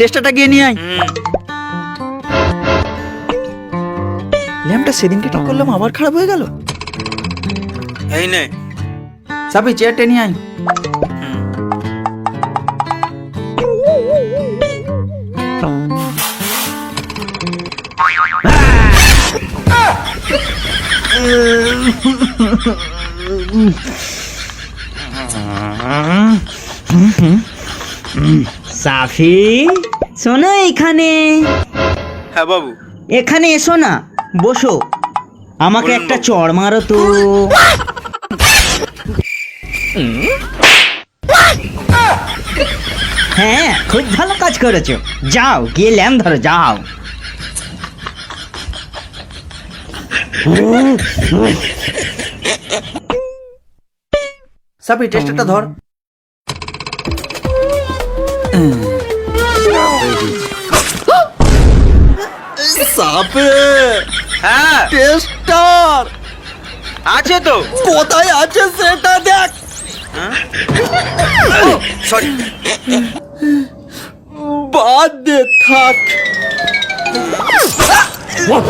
টেস্টারটা গিয়ে নিয়ে আয়। ল্যাম্পটা সেদিনকে ঠিক করলাম আবার খারাপ হয়ে গেল। এই নে। সাপি চেয়ারটা নিয়ে আয়। সাফি? শোনো এখানে। হ্যাঁ বাবু। এখানে এসো না বসো। আমাকে একটা চড় মারো তো। হ্যাঁ খুব ভালো কাজ করেছ। যাও গিয়ে ল্যাম ধরো যাও। সাপি টেস্টারটা ধর। সাপে। হ্যাঁ। টেস্টার আছে তো। কোথায় আছে সেটা দেখ। সরি। বাদ দে থাক।